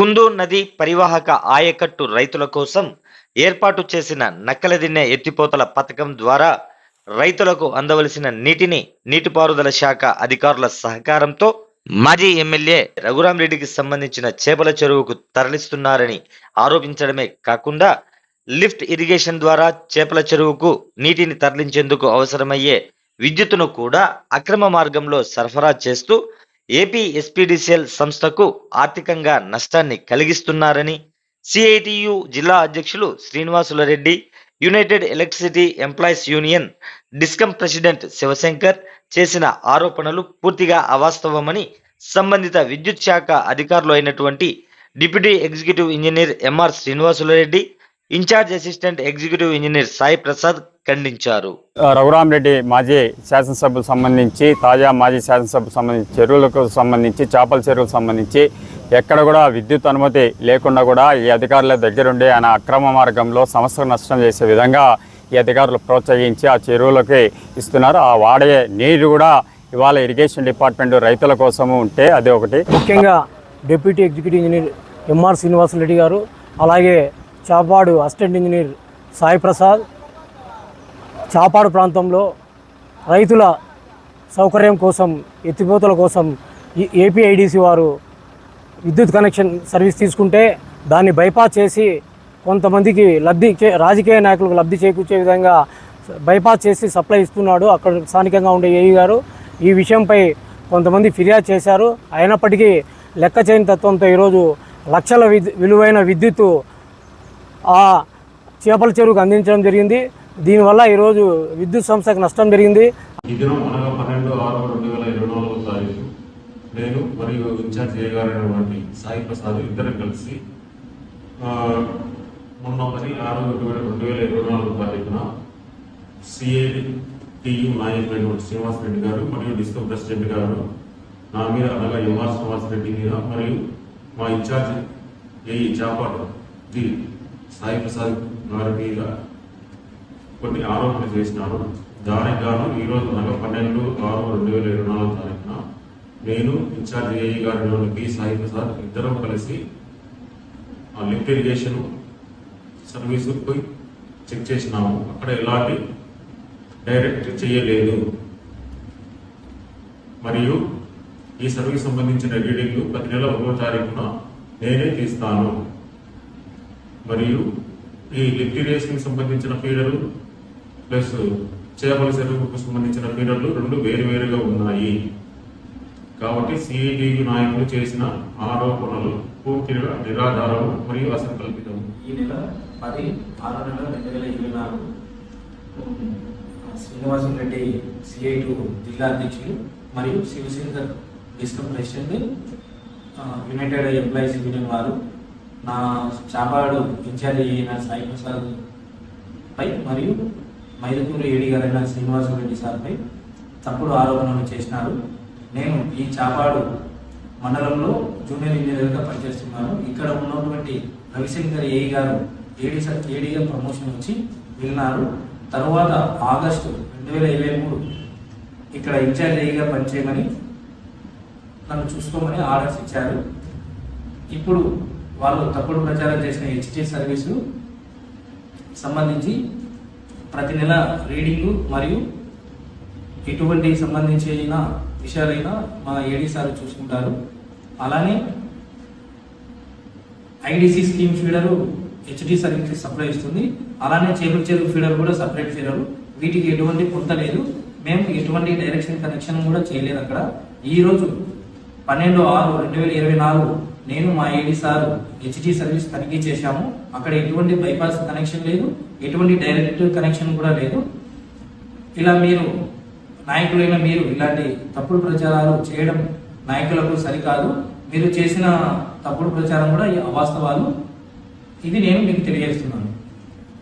కుందు నది పరివాహక ఆయకట్టు రైతుల కోసం ఏర్పాటు చేసిన నక్కలదిన్నె ఎత్తిపోతల పథకం ద్వారా రైతులకు అందవలసిన నీటిని నీటిపారుదల శాఖ అధికారుల సహకారంతో మాజీ ఎమ్మెల్యే రఘురాం రెడ్డికి సంబంధించిన చేపల చెరువుకు తరలిస్తున్నారని ఆరోపించడమే కాకుండా లిఫ్ట్ ఇరిగేషన్ ద్వారా చేపల చెరువుకు నీటిని తరలించేందుకు అవసరమయ్యే విద్యుత్తును కూడా అక్రమ మార్గంలో సరఫరా చేస్తూ ఏపీ ఎస్పీడీసీఎల్ సంస్థకు ఆర్థికంగా నష్టాన్ని కలిగిస్తున్నారని సిఐటియు జిల్లా అధ్యక్షులు Srinivasulu Reddy United Electricity Employees Union discom president Shivashankar చేసిన ఆరోపణలు పూర్తిగా అవాస్తవమని సంబంధిత విద్యుత్ శాఖ అధికారులు అయినటువంటి deputy executive engineer MR Srinivasulu Reddy in charge assistant executive engineer Sai Prasad ఖండించారు. రఘురాం రెడ్డి మాజీ శాసనసభ్యులకు సంబంధించి తాజా మాజీ శాసనసభ్యులకు సంబంధించి చెరువులకు సంబంధించి చేపల చెరువులకు సంబంధించి ఎక్కడ కూడా విద్యుత్ అనుమతి లేకుండా కూడా ఈ అధికారుల దగ్గరుండి ఆయన అక్రమ మార్గంలో సంస్థకు నష్టం చేసే విధంగా ఈ అధికారులు ప్రోత్సహించి ఆ చెరువులకి ఇస్తున్నారు. ఆ వాడే నీరు కూడా ఇవాళ ఇరిగేషన్ డిపార్ట్మెంట్ రైతుల కోసము ఉంటే అది ఒకటి. ముఖ్యంగా deputy executive engineer MR Srinivasa Reddy garu అలాగే చాపాడు అసిస్టెంట్ ఇంజనీర్ సాయి ప్రసాద్ చాపాడు ప్రాంతంలో రైతుల సౌకర్యం కోసం ఎత్తిపోతల కోసం ఏపీఐడిసి వారు విద్యుత్ కనెక్షన్ సర్వీస్ తీసుకుంటే దాన్ని బైపాస్ చేసి కొంతమందికి లబ్ధి చే- రాజకీయ నాయకులకు లబ్ధి చేకూర్చే విధంగా బైపాస్ చేసి సప్లై ఇస్తున్నాడు అక్కడ స్థానికంగా ఉండే ఏఈ గారు. ఈ విషయంపై కొంతమంది ఫిర్యాదు చేశారు. అయినప్పటికీ లెక్క చేయని తత్వంతో ఈరోజు లక్షల విలువైన విద్యుత్తు ఆ చేపల చెరువుకు అందించడం జరిగింది. దీనివల్ల ఈరోజు విద్యుత్ సంస్థకు నష్టం జరిగింది. ఈ దినం అనగా పన్నెండు ఆరు రెండు వేల ఇరవై నాలుగు తారీఖు నేను మరియు ఇన్ఛార్జ్ ఏ గారైనటువంటి సాయి ప్రసాద్ ఇద్దరం కలిసి మొన్న పది ఆరు రెండు వేల ఇరవై నాలుగు తారీఖున సిఐటియు నాయకులైనటువంటి శ్రీనివాస్ రెడ్డి గారు మరియు డిస్కో ప్రెసిడెంట్ గారు నా మీద అనగా ఎంఆర్ శ్రీనివాస్ రెడ్డి మీద మరియు మా ఇన్ఛార్జ్ ఏఈ చాపాడు ది సాయి ప్రసాద్ గారి మీద కొన్ని ఆరోపణలు చేసినారు. దానికి గాను ఈరోజు అనగా పన్నెండు ఆరు రెండు వేల ఇరవై నాలుగు తారీఖున నేను ఇన్ఛార్జ్ ఏఈ గారి బి సాహిత్య సార్ ఇద్దరం కలిసి ఆ లిఫ్ట్ ఇరిగేషన్ సర్వీసు పోయి చెక్ చేసినాము. అక్కడ ఎలాంటి డైరెక్ట్ చేయలేదు. మరియు ఈ సర్వీస్ సంబంధించిన రీడింగ్లు ప్రతి నెల ఒకటో తారీఖున నేనే తీస్తాను. మరియు ఈ లిఫ్ట్ ఇరిగేషన్కి సంబంధించిన ఫీడరు ప్లస్ చేపల చెరువుకు సంబంధించిన ఫీడర్లు రెండు వేరువేరుగా ఉన్నాయి. కాబట్టి సిఐటియు నాయకులు చేసిన ఆరోపణలు పూర్తిగా నిరాధారము మరియు అసంకల్పితం ఈ నెల పది ఆరో నెల రెండు వేల ఇరవై నాలుగు శ్రీనివాసం రెడ్డి సిఐటు జిల్లా అధ్యక్షులు మరియు Shivashankar discom president United Employees Union వారు నా చాపాడు ఇన్ఛార్జ్ అయిన సాయి ప్రసాద్ పై మరియు మైదపూర్ ఏడి గారైన శ్రీనివాసరెడ్డి సార్పై తప్పుడు ఆరోపణలు చేసినారు. నేను ఈ చాపాడు మండలంలో జూనియర్ ఇంజనీర్గా పనిచేస్తున్నాను. ఇక్కడ ఉన్నటువంటి రవిశంకర్ ఏఈ గారు ఏడి ఏడీగా ప్రమోషన్ వచ్చి వెళ్ళినారు. తరువాత ఆగస్టు రెండు వేల ఇరవై మూడు ఇక్కడ ఇన్ఛార్జ్ ఏఈగా పనిచేయమని నన్ను చూసుకోమని ఆర్డర్స్ ఇచ్చారు. ఇప్పుడు వాళ్ళు తప్పుడు ప్రచారం చేసిన హెచ్టీ సర్వీసు సంబంధించి ప్రతి నెల రీడింగ్ మరియు ఎటువంటి సంబంధించిన విషయాలైనా మా ఏడీ సార్ చూసుకుంటారు. అలానే IDC scheme feeder HD service supply ఇస్తుంది. అలానే చేపల చెరువు ఫీడర్ కూడా సపరేట్ ఫీడరు వీటికి ఎటువంటి కొంత లేదు. మేము ఎటువంటి డైరెక్షన్ కనెక్షన్ కూడా చేయలేదు అక్కడ. ఈరోజు పన్నెండు ఆరు రెండు వేల ఇరవై నాలుగు నేను మా ఏడి సార్ హెచ్డి సర్వీస్ తనిఖీ చేశాము. అక్కడ ఎటువంటి బైపాస్ కనెక్షన్ లేదు. ఎటువంటి డైరెక్ట్ కనెక్షన్ కూడా లేదు. ఇలా మీరు నాయకులైన మీరు ఇలాంటి తప్పుడు ప్రచారాలు చేయడం నాయకులకు సరికాదు. మీరు చేసిన తప్పుడు ప్రచారం కూడా ఈ అవాస్తవాలు. ఇది నేను మీకు తెలియజేస్తున్నాను.